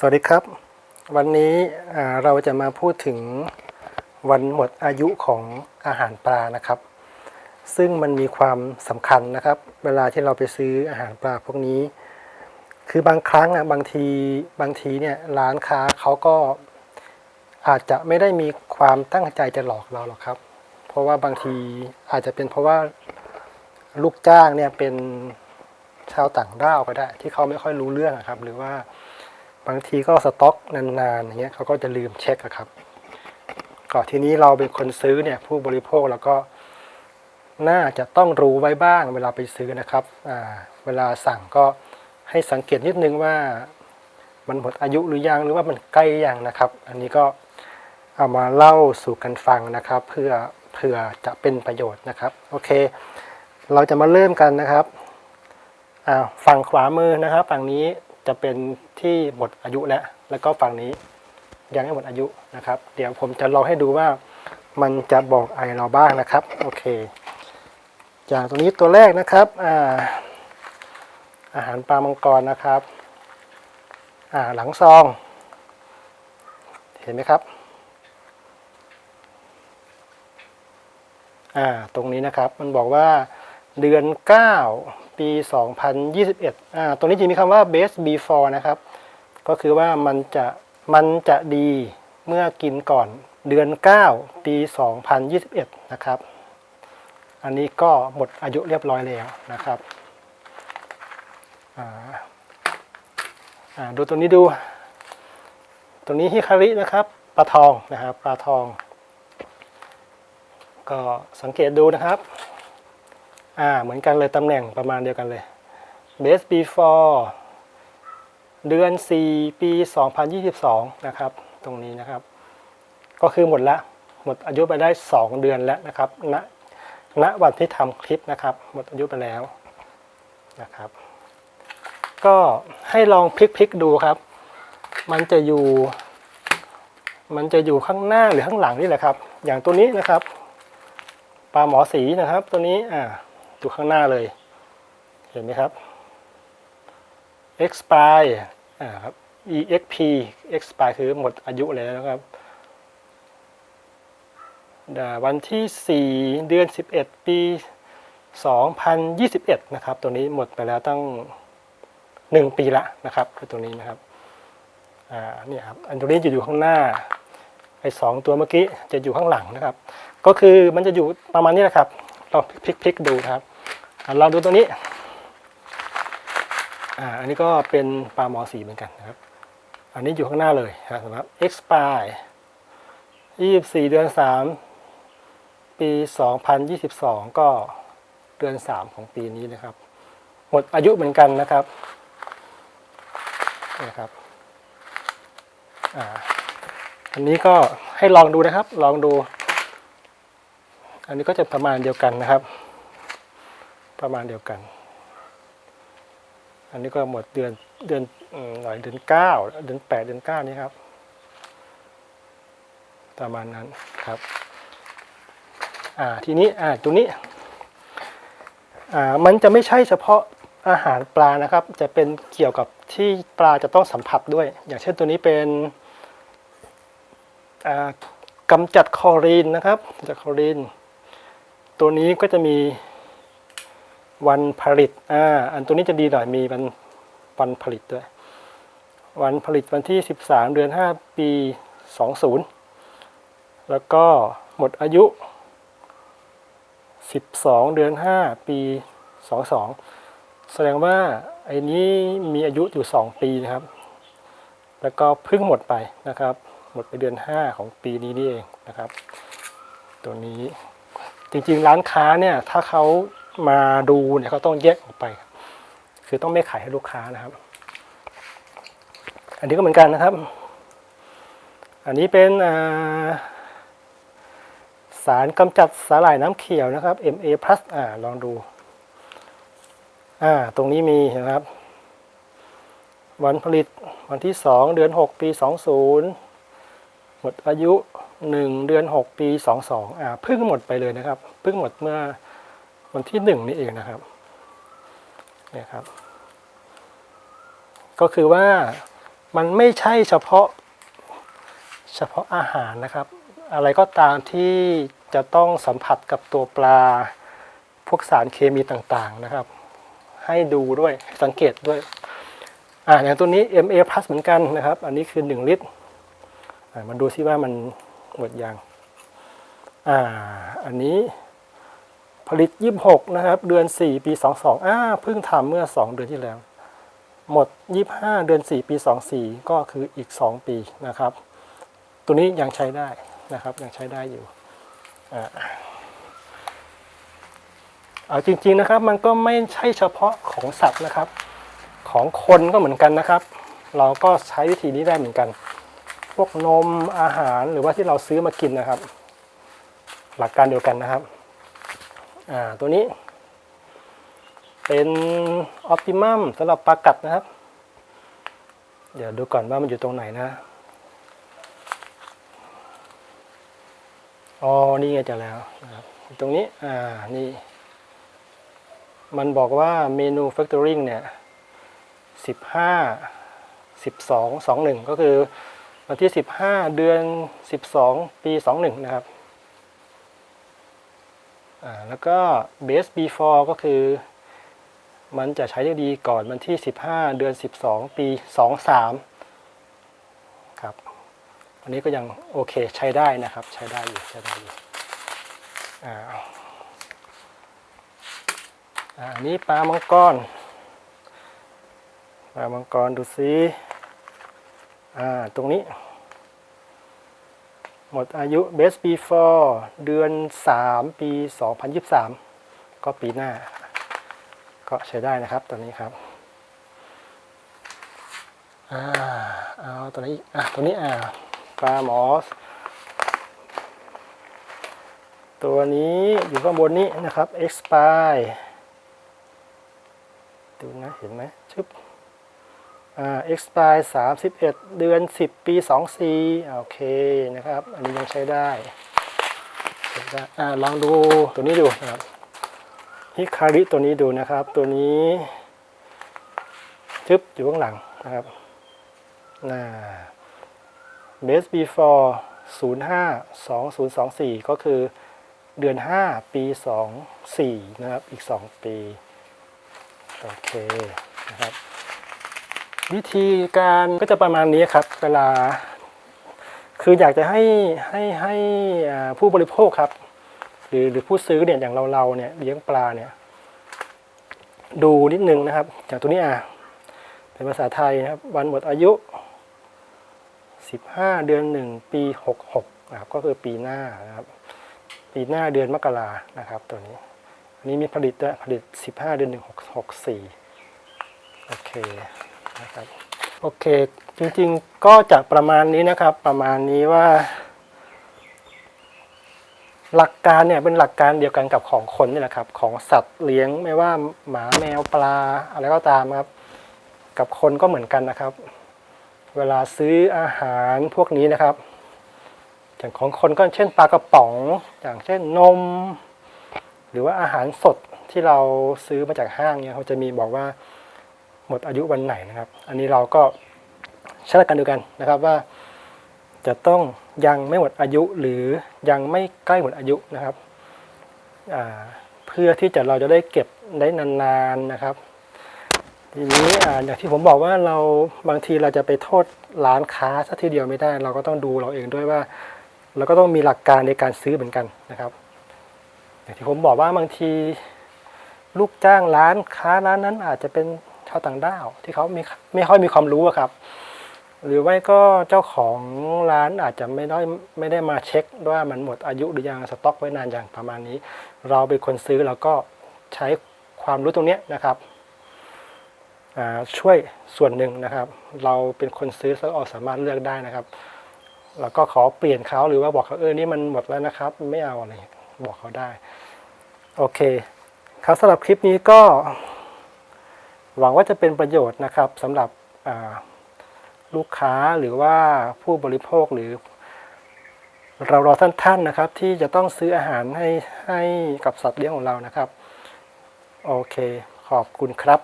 สวัสดีครับ วันนี้เราจะมาพูดถึงวันหมดอายุของอาหารปลานะครับ ซึ่งมันมีความสำคัญนะครับ เวลาที่เราไปซื้ออาหารปลาพวกนี้ คือบางครั้งอะบางทีบางทีเนี่ยร้านค้าเขาก็อาจจะไม่ได้มีความตั้งใจจะหลอกเราหรอกครับ เพราะว่าบางทีอาจจะเป็นเพราะว่าลูกจ้างเนี่ยเป็นชาวต่างด้าวก็ได้ ที่เขาไม่ค่อยรู้เรื่องอะครับ หรือว่า บางทีก็สต็อกนานๆอย่างเงี้ยเขาก็จะลืมเช็คอะครับก็ทีนี้เราเป็นคนซื้อเนี่ยผู้บริโภคแล้วก็น่าจะต้องรู้ไว้บ้างเวลาไปซื้อนะครับอ่าเวลาสั่งก็ให้สังเกตนิดนึงว่ามันหมดอายุหรือยังหรือว่ามันใกล้ยังนะครับ อันนี้ก็เอามาเล่าสู่กันฟังนะครับ เพื่อเผื่อจะเป็นประโยชน์นะครับ โอเค เราจะมาเริ่มกันนะครับอ่าฝั่งขวามือนะครับ ฝั่งนี้ จะเป็นที่หมดอายุแล้ว แล้วก็ฝั่งนี้ยังไม่หมดอายุนะครับ เดี๋ยวผมจะลองให้ดูว่ามันจะบอกอะไรเราบ้างนะครับ โอเคจากตัวนี้ตัวแรกนะครับอ่าอาหารปลามังกรนะครับอ่าหลังซอง เห็นไหมครับอ่าตรงนี้นะครับมันบอกว่าเดือน 9 ปี 2021อ่าตรงนี้จะมีคำว่า best before นะครับ ก็คือว่ามันจะมันจะดีเมื่อกินก่อนเดือน 9 ปี 2021 นะครับ อันนี้ก็หมดอายุเรียบร้อยแล้วนะครับอ่าอ่าดูตัวนี้ดู ตัวนี้ฮิคารินะครับปลาทองนะครับปลาทอง ก็สังเกตดูนะครับ อ่าเหมือนกันเลยตำแหน่งประมาณเดียวกันเลย best before เดือน 4 ปี 2022 นะครับ ตรงนี้นะครับ ก็คือหมดละ หมดอายุไปได้ 2 เดือนแล้วนะครับณณวันที่ทำคลิปนะครับ หมดอายุไปแล้วนะครับ ก็ให้ลองพลิกๆดูครับ มันจะอยู่ มันจะอยู่ข้างหน้าหรือข้างหลังนี่แหละครับ อย่างตัวนี้นะครับ ปลาหมอสีนะครับ ตัวนี้ อ่า อยู่ข้างหน้าเลย เห็นไหมครับ expire อ่าครับ exp expire คือหมดอายุแล้วนะครับวันที่ 4 เดือน 11 ปี 2021 นะครับ ตัวนี้หมดไปแล้วตั้ง 1 ปีละนะครับคือตัวนี้นะครับอ่านี่ครับอันตัวนี้จะอยู่ข้างหน้าไอ้สองตัวเมื่อกี้จะอยู่ข้างหลังนะครับ ก็คือมันจะอยู่ประมาณนี้แหละครับ ลองพลิกๆดูนะครับอะลองดูตัวนี้อ่าอันนี้ก็เป็นปลาหมอสีเหมือนกันนะครับ อันนี้อยู่ข้างหน้าเลยนะครับสำหรับ expire 24 เดือน 3 ปี 2022 ก็เดือน 3 ของปีนี้นะครับ หมดอายุเหมือนกันนะครับนะครับอ่าอันนี้ก็ให้ลองดูนะครับ ลองดู อันนี้ก็จะประมาณเดียวกันนะครับ ประมาณเดียวกัน อันนี้ก็หมดเดือนเดือนหน่อยเดือนเก้าเดือนแปดเดือนเก้านี่ครับ ประมาณนั้นครับอ่าทีนี้อ่าตัวนี้อ่ามันจะไม่ใช่เฉพาะอาหารปลานะครับ จะเป็นเกี่ยวกับที่ปลาจะต้องสัมผัสด้วย อย่างเช่นตัวนี้เป็นอ่ากำจัดคอรีนนะครับจัดคอรีน ตัวนี้ก็จะมีวันผลิต อ่า อันตัวนี้จะดีหน่อย มีวันวันผลิตด้วย วันผลิตวันที่ 13 เดือน 5 ปี 20 แล้วก็หมดอายุ 12 เดือน 5 ปี 22 แสดงว่าไอ้นี้มีอายุอยู่ 2 ปีนะครับ แล้วก็เพิ่งหมดไปนะครับ หมดไปเดือน 5 ของปีนี้นี่เองนะครับ ตัวนี้ จริง ๆ ร้านค้าเนี่ยถ้าเขามาดูเนี่ยเขาต้องแยกออกไป คือต้องไม่ขายให้ลูกค้านะครับ อันนี้ก็เหมือนกันนะครับ อันนี้เป็นสารกำจัดสาหร่ายน้ำเขียวนะครับ MA อ่าลองดูอ่าตรงนี้มีนะครับ วันผลิตวันที่ 2 เดือน 6 ปี 20 หมดอายุ 1เดือน6ปี22อ่าเพิ่งหมดไปเลยนะครับเพิ่งหมดเมื่อวันที่1นี่เองนะครับเนี่ยครับ ก็คือว่ามันไม่ใช่เฉพาะเฉพาะอาหารนะครับ อะไรก็ตามที่จะต้องสัมผัสกับตัวปลา พวกสารเคมีต่างๆนะครับ ให้ดูด้วยสังเกตด้วยอ่าอย่างตัวนี้ MA เหมือนกันนะครับ อันนี้คือ 1 ลิตรมาดูซิว่ามัน หมดยังอ่า อันนี้ผลิต26นะครับ เดือน4ปี22อ่าเพิ่งทำเมื่อ2เดือนที่แล้ว หมด25เดือน4ปี24ก็คืออีก2ปีนะครับ ตัวนี้ยังใช้ได้นะครับ ยังใช้ได้อยู่อ่าเอาจริงๆนะครับ มันก็ไม่ใช่เฉพาะของสัตว์นะครับ ของคนก็เหมือนกันนะครับ เราก็ใช้วิธีนี้ได้เหมือนกัน พวกนมอาหารหรือว่าที่เราซื้อมากินนะครับ หลักการเดียวกันนะครับอ่าตัวนี้ เป็นออ t ติมัมสำหรับปลากัดนะครับ เดี๋ยวดูก่อนว่ามันอยู่ตรงไหนนะอ๋อนี่ไงเจะแล้วนะครับตรงนี้อ่านี่ มันบอกว่าเมนู factoring เนี่ยสิบห้าสิบสองสองหนึ่งก็คือ วันที่สิบห้าเดือนสิบสองปีสองหนึ่งนะครับแล้วก็ base before ก็คือ มันจะใช้ได้ดีก่อนวันที่สิบห้าเดือนสิบสองปีสองสามครับ อันนี้ก็ยังโอเคใช้ได้นะครับ ใช้ได้อยู่ใช้ได้อยู่อ่าอันนี้ปลามังกรปลามังกรดูซิ ตรงนี้ หมดอายุ best before เดือน 3 ปี 2023 ก็ปีหน้า ก็ใช้ได้นะครับตัวนี้ครับอ่าเอาตัวนี้อะตัวนี้อ่าปลาหมอสตัวนี้อยู่ข้างบนนี้นะครับ expire ดูนะ เห็นไหมชึบ expire 31 เดือน 10 ปี 24 โอเคนะครับ อันนี้ยังใช้ได้ใช้ได้อ่าลองดูตัวนี้ดูนะครับฮิคาริตัวนี้ดูนะครับ ตัวนี้ชึบอยู่ข้างหลังนะครับน่า base before 05 2024ก็คือเดือน5ปี24นะครับ อีก2ปี โอเคนะครับ วิธีการก็จะประมาณนี้ครับ เวลา คืออยากจะให้ให้ให้ผู้บริโภคครับ หรือหรือผู้ซื้อเนี่ยอย่างเราเราเนี่ยเลี้ยงปลาเนี่ย ดูนิดนึงนะครับอย่างตัวนี้อะเป็นภาษาไทยนะครับ วันหมดอายุ 15 เดือน 1 ปี 66นะครับก็คือปีหน้านะครับ ปีหน้าเดือนมกรานะครับ ตัวนี้อันนี้มีผลิตผลิต 15 เดือน 1 64โอเค นะครับโอเค จริงๆก็จะประมาณนี้นะครับ ประมาณนี้ว่า หลักการเนี่ยเป็นหลักการเดียวกันกับของคนนี่แหละครับ ของสัตว์เลี้ยงไม่ว่าหมาแมวปลาอะไรก็ตามครับ กับคนก็เหมือนกันนะครับ เวลาซื้ออาหารพวกนี้นะครับ อย่างของคนก็เช่นปลากระป๋อง อย่างเช่นนม หรือว่าอาหารสดที่เราซื้อมาจากห้างเนี่ยเขาจะมีบอกว่า หมดอายุวันไหนนะครับ อันนี้เราก็ใช้หลักการเดียวกันนะครับว่า จะต้องยังไม่หมดอายุหรือยังไม่ใกล้หมดอายุนะครับเพื่อที่จะเราจะได้เก็บได้นานๆนะครับทีนี้อ่าอย่างที่ผมบอกว่าเราบางทีเราจะไปโทษร้านค้าซะทีเดียวไม่ได้ เราก็ต้องดูเราเองด้วยว่า เราก็ต้องมีหลักการในการซื้อเหมือนกันนะครับ อย่างที่ผมบอกว่าบางทีลูกจ้างร้านค้าร้านนั้นอาจจะเป็น ชาวต่างด้าวที่เขาไม่ไม่ค่อยมีความรู้ครับ หรือไม่ก็เจ้าของร้านอาจจะไม่ได้ไม่ได้มาเช็คว่ามันหมดอายุหรือยังสต็อกไว้นานอย่างประมาณนี้ เราเป็นคนซื้อเราก็ใช้ความรู้ตรงนี้นะครับช่วยส่วนหนึ่งนะครับ เราเป็นคนซื้อเราสามารถเลือกได้นะครับเราก็ขอเปลี่ยนเขาหรือว่าบอกเขาเออนี่มันหมดแล้วนะครับ ไม่เอาอะไรบอกเขาได้ โอเคครับสำหรับคลิปนี้ก็ หวังว่าจะเป็นประโยชน์นะครับสำหรับลูกค้าหรือว่าผู้บริโภคหรือ เรารอท่านๆนะครับ ที่จะต้องซื้ออาหารให้ให้กับสัตว์เลี้ยงของเรานะครับ โอเค ขอบคุณครับ